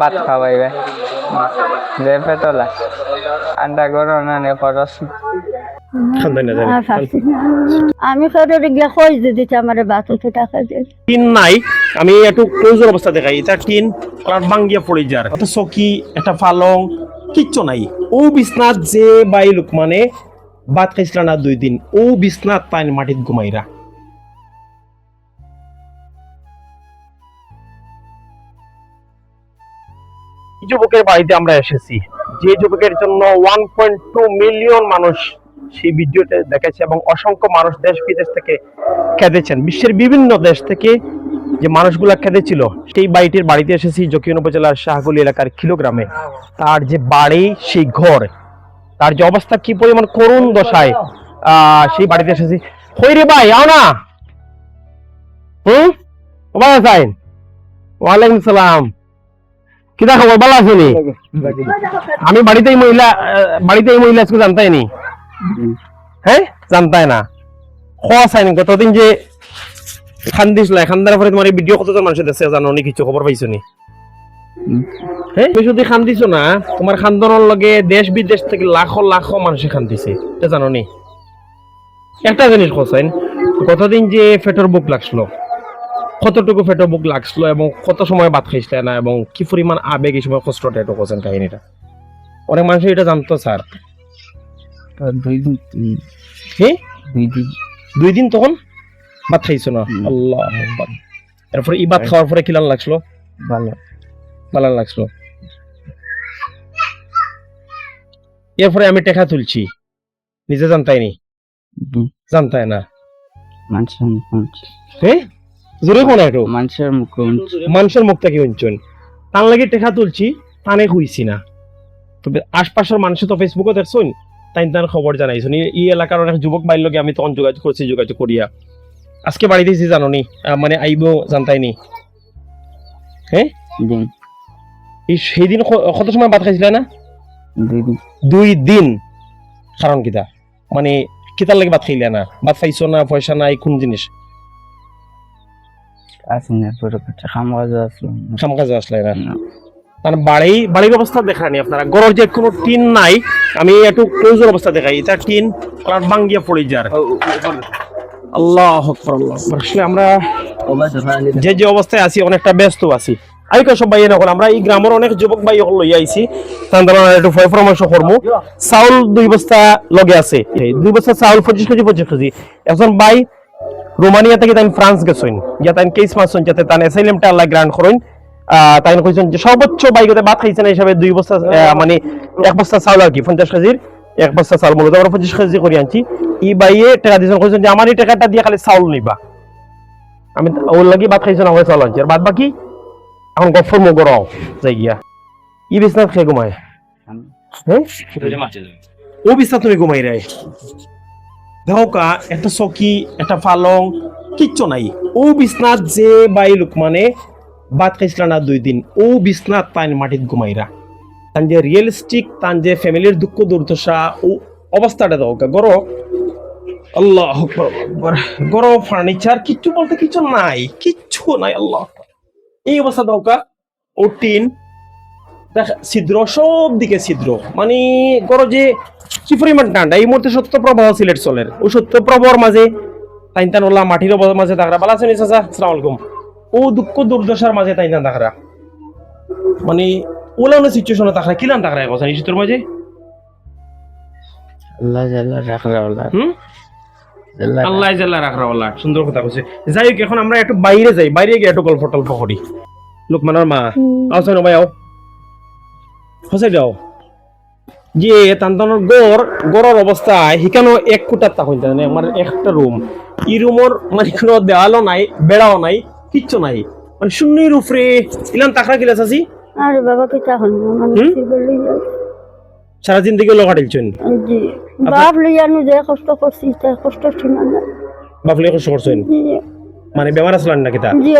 ভাত খাওয়াইবে। দে পেটলা আন্ডা খরচ। আর পারছি না। আমি ফেরত গিয়ে কই দিদি আমার বাত উঠে টাকা টিন নাই আমি একটু ক্লোজের অবস্থা দেখাই। এটা টিন কারণ ভাঙ্গিয়া পড়ে যার। একটা চকি একটা পালং কিচ্ছু নাই। ও বিছনাথ যে বাই লোক মানে ভাত খাইছিল না দুই দিন। ও বিছনাথ তাইন মাটিত ঘুমাইরা। যুবকের বাড়িতে আমরা এসেছি। যে যুবকের জন্য ওয়ান পয়েন্ট টু মিলিয়ন মানুষ সেই ভিডিওতে দেখেছে এবং অসংখ্য মানুষ দেশ বিদেশ থেকে কেঁদেছেন বিশ্বের বিভিন্ন দেশ থেকে যে মানুষগুলা কেঁদেছিল সেই বাড়িটির বাড়িতে এসেছি জকিউন উপজেলার শাহগুলি এলাকার কিলোগ্রামে তার যে বাড়ি, সেই ঘর, তার যে অবস্থা, কি পরিমাণ করুণ দশায় সেই বাড়িতে এসেছি। হই রে ভাই, আও না। হুম? ওয়ালাইকুম সালাম কিতা খবর ভালো আছেনি আমি বাড়িতে মহিলা আহ, বাড়িতে মহিলা আজকে জানতাই নি? হ্যাঁ জানতাই না? খোয়া চাইনি কতদিন যে খান দিছিল খান্দার পরে তোমার ভিডিও কতজন মানুষের দেশে জানো নি কিছু খবর পাইছো নি? হ্যাঁ তুমি যদি খান দিছো না তোমার খান্দনের লগে দেশ বিদেশ থেকে লাখো লাখো মানুষে খান দিছে এটা জানো নি? একটা জিনিস কোসাইন কতদিন যে ফেটর বুক লাগছিল কতটুকু ফেটর বুক লাগছিল এবং কত সময় ভাত খাইছিলে না এবং কি পরিমাণ আবেগ এই সময় কষ্টটা এটা কোসেন কাহিনীটা? অনেক মানুষ এটা জানতো স্যার। দুই দিন হ্যাঁ দুই দিন। দুই দিন তখন? ভাত খাইছো না? আল্লাহ আকবার। এরপরে এই ভাত খাওয়ার পরে কিলান লাগল ভালো। ভালো লাগছিল। এরপরে আমি টেকা তুলছি। নিজে জানতাই নি? জানতাই না হ্যাঁ জোরে কোন একটু মানুষের মুখ মানুষের মুখ থেকে শুনছেন। তার লাগে টেকা তুলছি তানে হইছি না। তবে আশপাশের মানুষ তো ফেসবুকে দেখছেন তাই তার খবর জানাইছেন। এই- এলাকার অনেক যুবক বাইর লগে আমি তখন যোগাযোগ করছি যোগাযোগ করিয়া। আজকে বাড়িতে এসে জানো নি মানে আইব জানতাই নি হ্যাঁ এই সেই দিন ক- কত সময় ভাত খাইছিলে না? দুই দিন। দুই দিন। কারণ কিতা? মানে কিতার লাগে ভাত খাইলে না? ভাত খাইছো না পয়সা নাই কোন জিনিস? মানে বাড়ি বাড়ির অবস্থা দেখানি আপনারা গড়ের যে কোনো টিন নাই আমি একটু ক্লোজের অবস্থা দেখাই এটা টিন কারণ ভাঙ্গিয়া পড়ে যার আল্লাহ আকবার, আল্লাহ আকবার। আসলে আমরা যে যে অবস্থায় আছি অনেকটা ব্যস্ত আছি আমি কে সব ভাই আমরা এই গ্রামের অনেক যুবক ভাই হল লই আইছি একটু পরামর্শ করব চাউল দুই বস্তা লগে আছে এই দুই বস্তা চাউল পঁচিশ কেজি পঁচিশ কেজি এখন ভাই রোমানিয়া থেকে তাই ফ্রান্স গেছেন। গিয়া তাই কেস মাসছেন যাতে তাই অ্যাসাইলেমটা আল্লাহ গ্রান্ট করেন। আহ, তাই কইছেন যে সর্বোচ্চ বাইকতে ভাত খাইছেন হিসাবে দুই বস্তা আহ, মানে এক বস্তা চাউল আর কি পঞ্চাশ কেজির এক বস্তা চাউল মূলত। আমরা পঁচিশ কেজি করে আনছি। ই বাইয়ে টাকা দিয়েছেন কইছেন যে আমার এই টাকাটা দিয়ে খালি চাউল নিবা। আমি ওর লাগি ভাত খাইছো না হয়ে চাউল আনছি। আর বাদ বাকি এখন গফর মো গরম যাই গিয়া। ই বিছনাত খেয়ে ঘুমায়? হ্যাঁ। ও বিছনা তুমি ঘুমাই রে দেখো কা, একটা চকি, একটা পালং, কিচ্ছু নাই। ও বিছনাত যে বাই লোক মানে বাদ খাইছিল না দুই দিন, ও বিছনাত তাইন মাটিত ঘুমাইরা। তান যে রিয়েলিস্টিক তান যে ফ্যামিলির দুঃখ, দুর্দশা, ও অবস্থাটা দাও কা, গরো, আল্লাহ। গরো ফার্নিচার কিচ্ছু বলতে কিছু নাই, কিচ্ছু নাই, আল্লাহ এই অবস্থা দাও কা, ও টিন, দেখ, ছিদ্র সব দিকে ছিদ্র। মানে গরো যে কি পরিমাণ ঠান্ডা এই মুহূর্তে সত্য প্রবাহ সিলেট চলের। ও সত্য প্রবাহর মাঝে তাইন তান ওলা মাটির মাঝে থাকরা ভালো আছেন চাচা? সালাম আলাইকুম। ও দুঃখ দুর্দশার মাঝে তাইন তান থাকরা মানে ওলানো সিচুয়েশনে থাকরা কিলান এক কথা? নিশ্চিতর মাঝে আল্লাহ জাল্লা রাখরা আল্লাহ হুম? আল্লাহ জাল্লা রাখরা সুন্দর কথা কইছে। যাই হোক এখন আমরা একটু বাইরে যাই। বাইরে গিয়ে একটু গল্প টল্প করি। লোকমানের মা। আসেন ভাই আও। হসে যাও যে তান্তানোর গড় গড়ের অবস্থায় হিকানো এক কোটার তা হইতে মানে আমার একটা রুম। ই রুমর মানে কোনো দেওয়ালও নাই বেড়াও নাই কিচ্ছু নাই। মানে শূন্যের উপরে। ইলান তাকরা কিলা চাচি আরে বাবা কিতা হল মানে লইয়া সারা জিন্দগি লগা দিলছেন জি বাপ লইয়া নু যে কষ্ট করছি তা কষ্ট ঠিনা না। বাপলে কষ্ট করছেন? মানে বেমার আসলেন না কিতা জি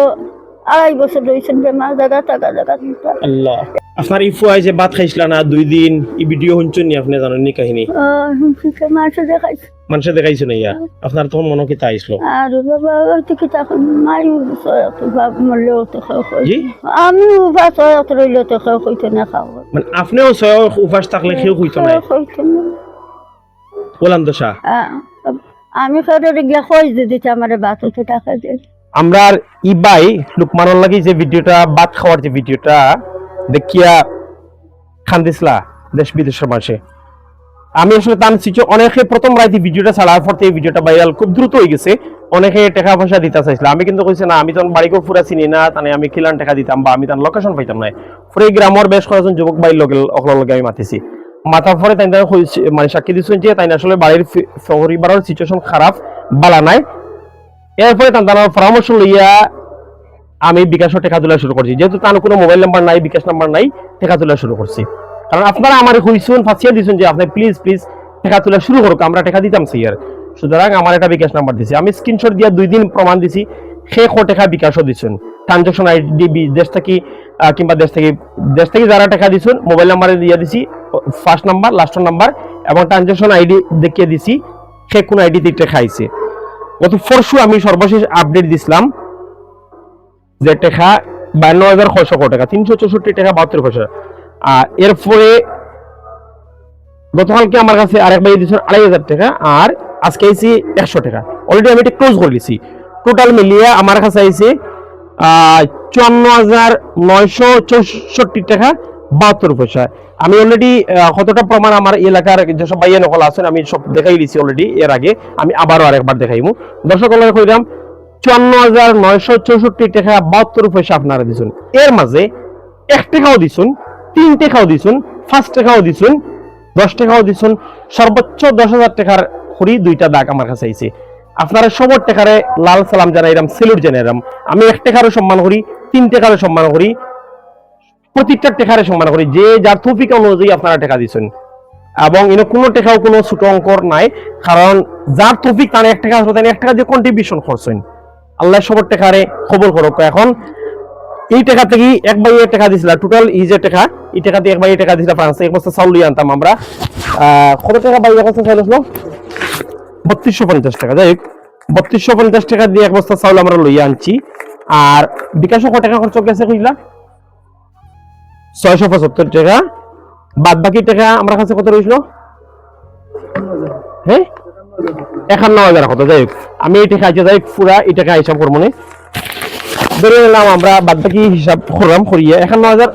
আড়াই বছর রয়েছেন বেমার দাদা টাকা জায়গা আল্লাহ। আপনার এই ফুয়াই যে ভাত খাইছিল না দুই দিন এই ভিডিও শুনছেন নি আপনি জানেন নি কাহিনী? মানুষে দেখাইছে না ইয়া? আপনার তখন মনে কি তা আইসলো আর বাবা মারি বাপ তো খাও জি? আমি উভা সয়াত রইলেও তো খাও কইতো না খাও মানে আপনিও সয় উপাস থাকলে কেউ হইতো না? কইতো না। বললাম দশা আমি ফেরে গিয়া কই দিতে আমার বাতুতে টাকা দিয়ে? আমরা আর ইবাই লুকমানোর লাগি যে ভিডিওটা ভাত খাওয়ার যে ভিডিওটা দেখিয়া খান্দিসলা দেশ বিদেশের মাসে আমি আসলে সিচু অনেকে প্রথম রাইতে ভিডিওটা ছাড়ার পর এই ভিডিওটা ভাইরাল খুব দ্রুত হয়ে গেছে। অনেকে টাকা পয়সা দিতে চাইছিল। আমি কিন্তু কইছি, না, আমি তখন বাড়িকেও পুরা চিনি না তানে আমি খিলান টাকা দিতাম বা আমি তার লোকেশন পাইতাম না পুরো গ্রামের বেশ কয়েকজন যুবক ভাই লোকের অকলের লগে আমি মাতিছি। মাথার পরে তাই মানে সাক্ষী দিচ্ছেন যে তাই আসলে বাড়ির পরিবারের সিচুয়েশন খারাপ, বালা নাই। এরপরে তার পরামর্শ লইয়া আমি বিকাশও টাকা তোলা শুরু করছি। যেহেতু তার কোনো মোবাইল নাম্বার নাই, বিকাশ নাম্বার নাই টাকা তোলা শুরু করছি। কারণ আপনারা আমার হইছুন ফাঁসিয়ে দিচ্ছেন যে আপনি প্লিজ প্লিজ টাকা তোলা শুরু করুক, আমরা টাকা দিতাম সিয়ার সুতরাং আমার একটা বিকাশ নাম্বার দিছি। আমি স্ক্রিনশট দিয়া দুই দিন প্রমাণ দিছি, সে ক টাকা বিকাশও দিচ্ছেন ট্রানজাকশন আইডি দেশ থেকে কিংবা দেশ থেকে দেশ থেকে যারা টাকা দিচ্ছেন মোবাইল নাম্বারে দিয়ে দিছি ফার্স্ট নাম্বার লাস্ট নাম্বার এবং ট্রানজাকশন আইডি দেখিয়ে দিছি, সে কোন আইডিতে টাকা আইছে গত পরশু আমি সর্বশেষ আপডেট দিছিলাম যে টাকা বায়ান্ন হাজার ছয়শো টাকা তিনশো চৌষট্টি টাকা বাহাত্তর পয়সা আর এরপরে গতকালকে আমার কাছে আরেক ভাই দিয়েছেন আড়াই হাজার টাকা আর আজকে আইসি একশো টাকা অলরেডি আমি এটা ক্লোজ করে দিছি। টোটাল মিলিয়ে আমার কাছে আইসি চুয়ান্ন হাজার নয়শো চৌষট্টি টাকা বাহাত্তর পয়সা। আমি অলরেডি কতটা প্রমাণ আমার এলাকার যেসব ভাইয়া নকল আছেন, আমি সব দেখাই দিছি অলরেডি এর আগে। আমি আবারও আরেকবার দেখাইমু। দর্শক কইরাম চুয়ান্ন হাজার নয়শো চৌষট্টি টাকা বাহাত্তর পয়সা আপনারা দিছুন। এর মাঝে এক টাকাও দিছুন, তিন টাকাও দিছুন, পাঁচ টাকাও দিছুন, দশ টাকাও দিছুন, সর্বোচ্চ দশ হাজার টাকার হরি দুইটা দাগ আমার কাছে আইছে। আপনারা সবর টাকারে লাল সালাম জানাইরাম সেলুট জানাইরাম আমি এক টাকারও সম্মান করি, তিন টাকারও সম্মান করি প্রত্যেকটা টাকারে সম্মান করি, যে যার তৌফিক অনুযায়ী আপনারা টাকা দিচ্ছেন এবং এনে কোনো টাকাও কোনো ছোট অঙ্কর নাই, কারণ যার তৌফিক তার এক টাকা আসবে এক টাকা দিয়ে কন্ট্রিবিউশন করছেন। আল্লাহ সবর টাকারে খবর করো এখন এই টাকা থেকে এক বাই টাকা দিছিল টোটাল এই যে টাকা, এই টাকা দিয়ে এক বাই টাকা দিছিল ফ্রান্সে। এক বস্তা চাউল লিয়ে আনতাম আমরা। কত টাকা বাই এক বস্তা চাউল আসলো? বত্রিশশো পঞ্চাশ টাকা। যাই হোক, বত্রিশশো পঞ্চাশ টাকা দিয়ে এক বস্তা চাউল আমরা লইয়া আনছি। আর বিকাশও কত টাকা খরচ গেছে কইলা? ছয়শো পঁচাত্তর টাকা। বাদ বাকি টাকা আমার কাছে কত রয়েছিল হ্যাঁ? একান্ন হাজার কত? যাই হোক। আমি টাকা আছে যাই পুরা এই টাকা হিসাব করব না ধরে নিলাম আমরা বাদ বাকি হিসাব করলাম করিয়ে একান্ন হাজার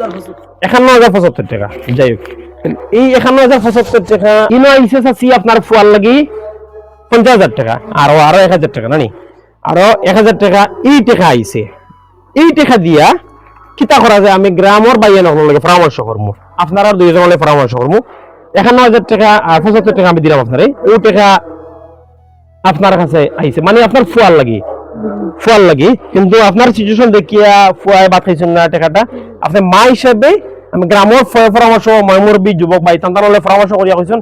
একান্ন হাজার পঁচাত্তর টাকা, যাই হোক এই একান্ন হাজার পঁচাত্তর টাকা, ইনো আইসে চাচ্ছি আপনার ফুয়ার লাগি পঞ্চাশ হাজার টাকা আরও আরও এক হাজার টাকা, নানি? আরও এক হাজার টাকা এই টাকা আইছে এই টাকা দিয়া কিতা করা যায়? আমি গ্রামর বাইয়ে নকল লাগে পরামর্শ করব আপনারা দুইজন পরামর্শ করব একান্ন হাজার টাকা আর পঁচাত্তর টাকা আমি দিলাম আপনারে ওই টাকা আপনার কাছে আইছে। মানে আপনার ফুয়ার লাগি। ফুয়ার লাগি। কিন্তু আপনার সিচুয়েশন দেখিয়া ফুয়ায় বাদ খাইছেন না টাকাটা। আপনি মা হিসেবে আমি গ্রামের ফয়ে পরামর্শ ময়মুরবি যুবক ভাই তান্তান হলে পরামর্শ করিয়া কইছেন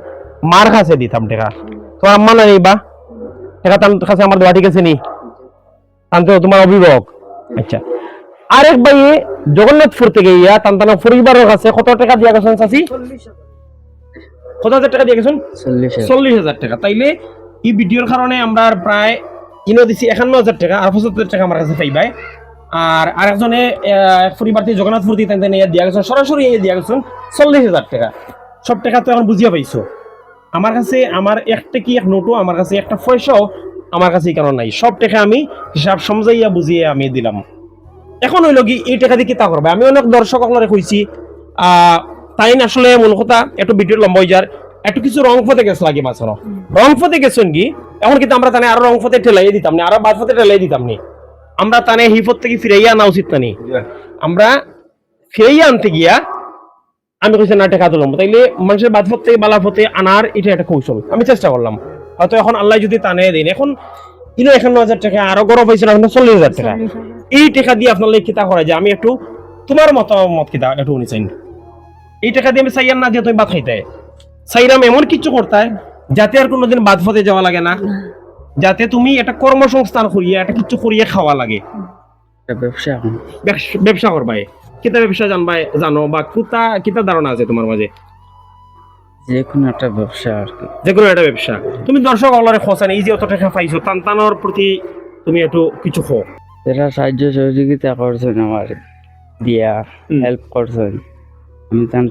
মার কাছে দিতাম টাকা। তো আম্মা না নিবা টাকা তার কাছে আমার দেওয়া ঠিক আছে নি? তান তো তোমার অভিভাবক। আচ্ছা। আরেক ভাই জগন্নাথপুর থেকে ইয়া তান্তানা পরিবারের কাছে কত টাকা দিয়া গেছেন চাচি? কত হাজার টাকা দিয়ে গেছেন? চল্লিশ হাজার টাকা। তাইলে এই ভিডিওর কারণে আমরা প্রায় ইনো দিছি একান্ন হাজার টাকা আর পঁচাত্তর টাকা আমার কাছে পাইবাই আর আরেকজনে আহ, পরিবার থেকে জগন্নাথ ফুর্তি তেন দিয়া গেছেন সরাসরি ইয়ে দিয়া গেছেন চল্লিশ হাজার টাকা। সব টাকা তো এখন বুঝিয়ে পাইছো। আমার কাছে আমার একটা কি এক নোটও আমার কাছে একটা পয়সাও আমার কাছে এই কারণ নাই। সব টাকা আমি হিসাব সমজাইয়া বুঝিয়ে আমি দিলাম। এখন হইল কি এই টাকা দিয়ে তা করবে? আমি অনেক দর্শক আপনারা কইছি তাই আসলে মূল কথা একটু ভিডিও লম্বা হয়ে যার। একটু কিছু রং ফতে গেছ লাগে মাছানো রং ফতে গেছেন কি এখন কিন্তু আমরা তানে আরও রং ফতে ঠেলাইয়ে দিতাম না আরও বাদ ফতে ঠেলাই দিতাম নি। আমরা তানে হিফত থেকে ফিরাইয়া আনা উচিত না নি আমরা ফিরাইয়া আনতে গিয়া আমি কইছি না টাকা তুলব তাইলে মানুষের বাদ ফতে বালা ফতে আনার এটা একটা কৌশল। আমি চেষ্টা করলাম। হয়তো এখন আল্লাহ যদি টানে দিন এখন ইনো একান্ন হাজার টাকা আরও গরম হয়েছিল এখন চল্লিশ হাজার টাকা। এই টাকা দিয়ে আপনার কিতা করা যায়। আমি একটু তোমার মতামত কিতা একটু উনি চাই। এই টাকা দিয়ে আমি চাইয়ার না দিয়ে তুমি ভাত খাইতে। চাইরাম এমন কিছু করতে যাতে আর কোনোদিন বাদ ফতে যাওয়া লাগে না। যাতে তুমি একটা কর্মসংস্থান করিয়ে একটা কিছু করিয়ে খাওয়া লাগে। ব্যবসা ব্যবস- করবাই কিতা ব্যবসা জানবাই জানো? বা কুতা কিতা ধারণা আছে তোমার মাঝে? যে কোনো একটা ব্যবসা আর কি। যে কোনো একটা ব্যবসা। তুমি দর্শক অলরে খোঁচান এই যে অত টাকা পাইছো টান টানোর প্রতি তুমি একটু কিছু খো। এরা সাহায্য সহযোগিতা করছেন আমার দিয়া হেল্প করছেন। আমি টান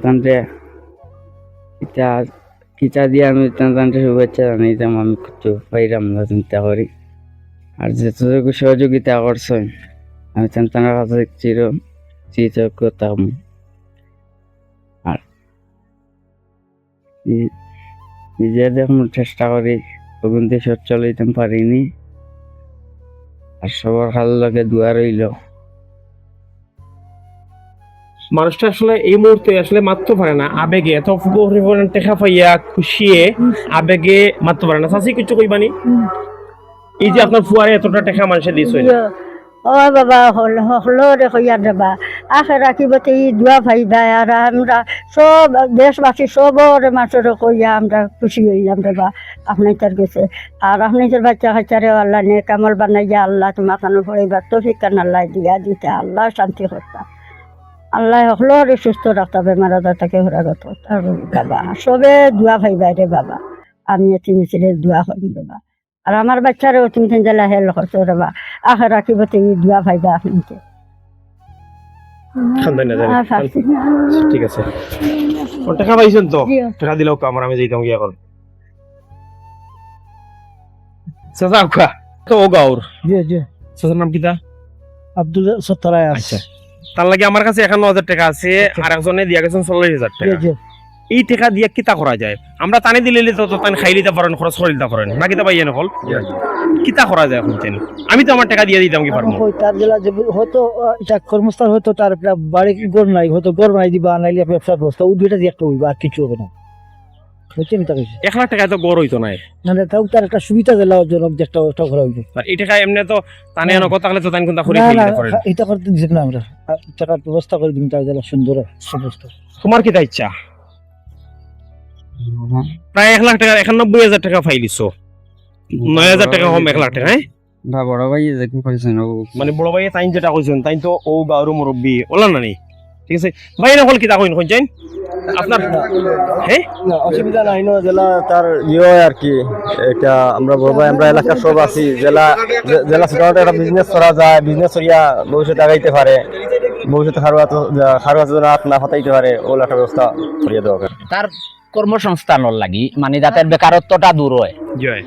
টানতে কিতা দিয়ে আমি টানতে শুভেচ্ছা জানাইতাম আমি কিছু পাইরাম না চিন্তা করি। আর যতটুকু সহযোগিতা করছেন, আমি টান টানার কাছে চির কৃতজ্ঞতা আর নিজে দেখুন চেষ্টা করি ওগুনতে সচ্ছল হইতে পারিনি। আর সবার ভালো লাগে দোয়া রইল। মানুষটা আসলে এই মুহূর্তে আসলে মারতে পারে না, আবেগে। এত পরিমাণ টেকা পাইয়া খুশিয়ে আবেগে মারতে পারে না। চাষি কিছু কইবানি এই যে আপনার ফুয়ারে এতটা টাকা মানুষে দিয়েছে ও বাবা, হল, হলো রে কইয়া দেবা। আখে রাখিবতে ই দোয়া ভাইবা আর আমরা সব, দেশবাসী সবর মাসের কইয়া আমরা খুশি হইলাম দেবা আপনার গেছে। আর আপনার বাচ্চা কাচ্চারে আল্লাহ নে কামল বানাইয়া আল্লাহ তোমার কানে পড়িবার তো ফিকান আল্লাহ দিয়া দিতে। আল্লাহ শান্তি করতা। আল্লাহ হলরে সুস্থ রাখতা বেমার আজার তাকে হরাগত আর বাবা সবে দোয়া ভাইবা রে বাবা। আমি তুমি ছেলে দোয়া করি দেবা আর আমার বাচ্চারেও তুমি জেলা হেল করছ রেবা আহ রাখিব তুমি দোয়া আপনাকে আর পারছি না। ঠিক আছে। টাকা পাইছেন তো? টাকা দিলেও কামর আমি যাইতাম গিয়া এখন চাচা খা তো ও গাউর জি জি। চাচার নাম কিতা আব্দুল সত্তরায় আচ্ছা। তার লাগে আমার কাছে একান্ন হাজার টাকা আছে আর একজনে দিয়া গেছেন চল্লিশ হাজার টাকা। এই টাকা দিয়ে কিতা করা যায়? আমরা টানি দিলে তো তান টানি খাই দিতে পারেন খরচ করে দিতে পারেন। না কিতা পাইয়ে নকল। কিতা করা যায় এখন তেন? আমি তো আমার টাকা দিয়ে দিতাম কি পারব? তার জেলা যে হয়তো এটা কর্মস্থল হয়তো তার বাড়ি গড় নাই হয়তো গড় নাই দিবা নাইলে ব্যবসার ব্যবস্থা ও দুইটা দিয়ে একটা হইবা আর কিছু হবে না। বুঝছেন তা কইছি। এক লাখ টাকা তো গড় হইতো নাই মানে তাও তার একটা সুবিধা দিলা জনক যে একটা একটা ঘর হইবে আর এই টাকা এমনি তো টানে না। এনে কথা হলে তো টানি কোনটা করে না না এটা করতে দিছে না আমরা। টাকার ব্যবস্থা করে দিন তার জেলা সুন্দর তোমার কিতা ইচ্ছা? প্রায় এক লাখ টাকা একানব্বই হাজার টাকা ফাইলিছো নয় হাজার টাকা কম এক লাখ টাকা হ্যাঁ? বা বড় ভাই যেরকম করেছেন ও? মানে বড় ভাই তাইন যেটা কইছেন তাইন তো ও গাঁর মুরব্বী ওলা না নি ঠিক আছে? ভাই না হল কিতা কইন কইছেন আপনার হ্যাঁ অসুবিধা নাই না জেলা তার ইয়ে আর কি এটা আমরা বলব আমরা এলাকার সব আছি জেলা জেলা ছোটখাটো একটা বিজনেস করা যায় বিজনেস করিয়া ভবিষ্যতে আগাইতে পারে। ভবিষ্যতে খারুয়া খারুয়া হাত না ফাটাইতে পারে ওগুলো একটা ব্যবস্থা করিয়া দেওয়া তার কর্মসংস্থানের লাগি মানে যাতে বেকারত্বটা দূর হয়। জয়।